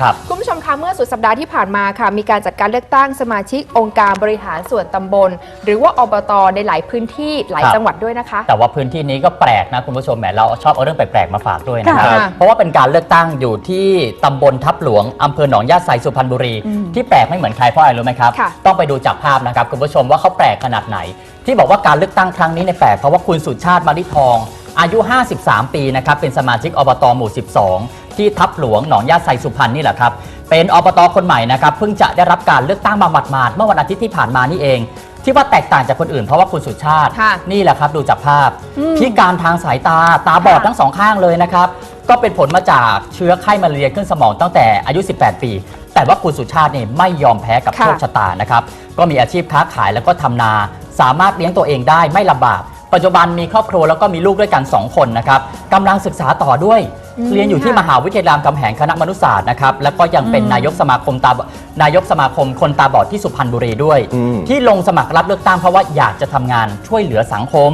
ครับคุณผู้ชมคะเมื่อสุดสัปดาห์ที่ผ่านมาค่ะ มีการจัดการเลือกตั้งสมาชิกองค์การบริหารส่วนตำบล หรือว่าอบตในหลายพื้นที่หลายครับ จังหวัดด้วยนะคะ แต่ว่าพื้นที่นี้ก็แปลกนะคุณผู้ชมแหมเราชอบเอาเรื่องแปลกๆมาฝากด้วยนะครับ ค่ะเพราะว่าเป็นการเลือกตั้งอยู่ที่ตำบลทับหลวงอำเภอหนองยาไซสุพรรณบุรีที่แปลกไม่เหมือนใครเพราะอะไรรู้ไหมครับ ค่ะ ต้องไปดูจากภาพนะครับคุณผู้ชมว่าเขาแปลกขนาดไหน ที่บอกว่าการเลือกตั้งครั้งนี้ในยแปลกเพราะว่าคุณสุชาติมาริทอง อายุ 53 ปีนะครับเป็นสมาชิกอบตหมู่12 ที่ทับหลวงหนองยาไซสุพรรณนี่แหละครับ เป็นอบตคนใหม่นะครับเพิ่งจะได้รับการเลือกตั้งมาหมาดๆเมื่อวันอาทิตย์ที่ผ่านมานี่เอง ที่ว่าแตกต่างจากคนอื่นเพราะว่าคุณสุชาติ ค่ะนี่แหละครับดูจากภาพอืมพิการทางสายตาตาบอดค่ะ ทั้งสองข้างเลยนะครับ ก็เป็นผลมาจากเชื้อไข้มาเรียขึ้นสมองตั้งแต่อายุ 18 ปี แต่ว่าคุณสุชาติเนี่ยไม่ยอมแพ้กับค่ะ โชคชะตานะครับก็มีอาชีพค้าขายแล้วก็ทำนา สามารถเลี้ยงตัวเองได้ไม่ลำบากปัจจุบันมีครอบครัวแล้วก็มีลูกด้วยกัน 2 คนนะครับกำลังศึกษาต่อด้วยอืม เรียนอยู่ที่ค่ะมหาวิทยาลัยรามคำแหงคณะมนุษยศาสตร์นะครับแล้วก็ยังเป็นอืมนายกสมาคมตาบนายกสมาคมคนตาบอดที่สุพรรณบุรีด้วย อืม ที่ลงสมัครรับเลือกตั้งเพราะว่าอยากจะทำงานช่วยเหลือสังคม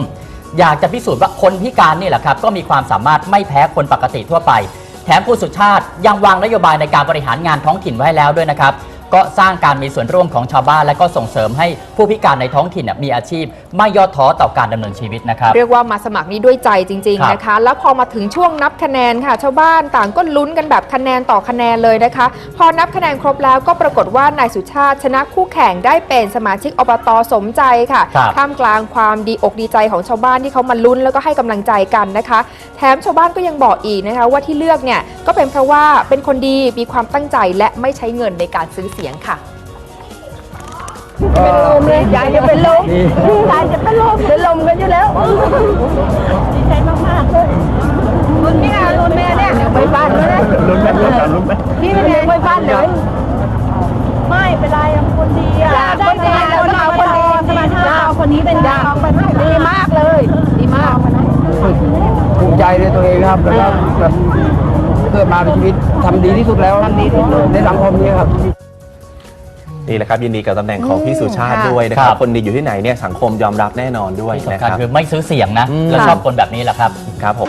อยากจะพิสูจน์ว่าคนพิการนี่แหละครับก็มีความสามารถไม่แพ้คนปกติทั่วไป แถมคุณสุชาติยังวางนโยบายในการบริหารงานท้องถิ่นไว้ให้แล้วด้วยนะครับ ก็สร้างการมีส่วนร่วมของชาวบ้าน และก็ส่งเสริมให้ผู้พิการในท้องถิ่นเนี่ยมีอาชีพ ไม่ย่อท้อต่อการดำเนินชีวิตนะครับ เรียกว่ามาสมัครนี้ด้วยใจจริงครับๆนะคะ แล้วพอมาถึงช่วงนับคะแนนค่ะ ชาวบ้านต่างก็ลุ้นกันแบบคะแนนต่อคะแนนเลยนะคะ พอนับคะแนนครบแล้วก็ปรากฏว่านายสุชาติชนะคู่แข่งได้เป็นสมาชิกอบตสมใจค่ะครับท่ามกลางความดีอกดีใจของชาวบ้านที่เขามาลุ้นแล้วก็ให้กำลังใจกันนะคะ แถมชาวบ้านก็ยังบอกอีกนะคะว่าที่เลือกเนี่ย ก็เป็นเพราะว่าเป็นคนดีมีความตั้งใจและไม่ใช้เงินในการซื้อเสียงค่ะ เป็นลมเลยยายจะเป็นลมยายจะเป็นลมเป็นลมกันอยู่แล้วดีใจมากๆเลยลุ้นนี่ไงลุ้นแม่เนี่ยไปบ้านเลยนะลุ้นไหมลุ้นกันลุ้นไหมพี่ไม่ได้ไปบ้านเลยไม่เป็นไรคนดีอะได้ใจแล้วคนเอาคนดีสมาชิกเอาคนนี้เป็นดาวดีมากเลย ดีมากภูมิใจในตัวเองครับแล้วก็แบบ เกิดมาเป็นชีวิตทำดีที่สุดแล้วในสังคมนี้ครับ นี่แหละครับยินดีกับตำแหน่งของพี่สุชาติค่ะด้วยนะคครัรับบคนดีอยู่ที่ไหนเนี่ยสังคมยอมรับแน่นอนด้วยที่นะสำคคัญรับ คือไม่ซื้อเสียงนะอืมแล้วชอบคนแบบนี้แหละครับ ครับผม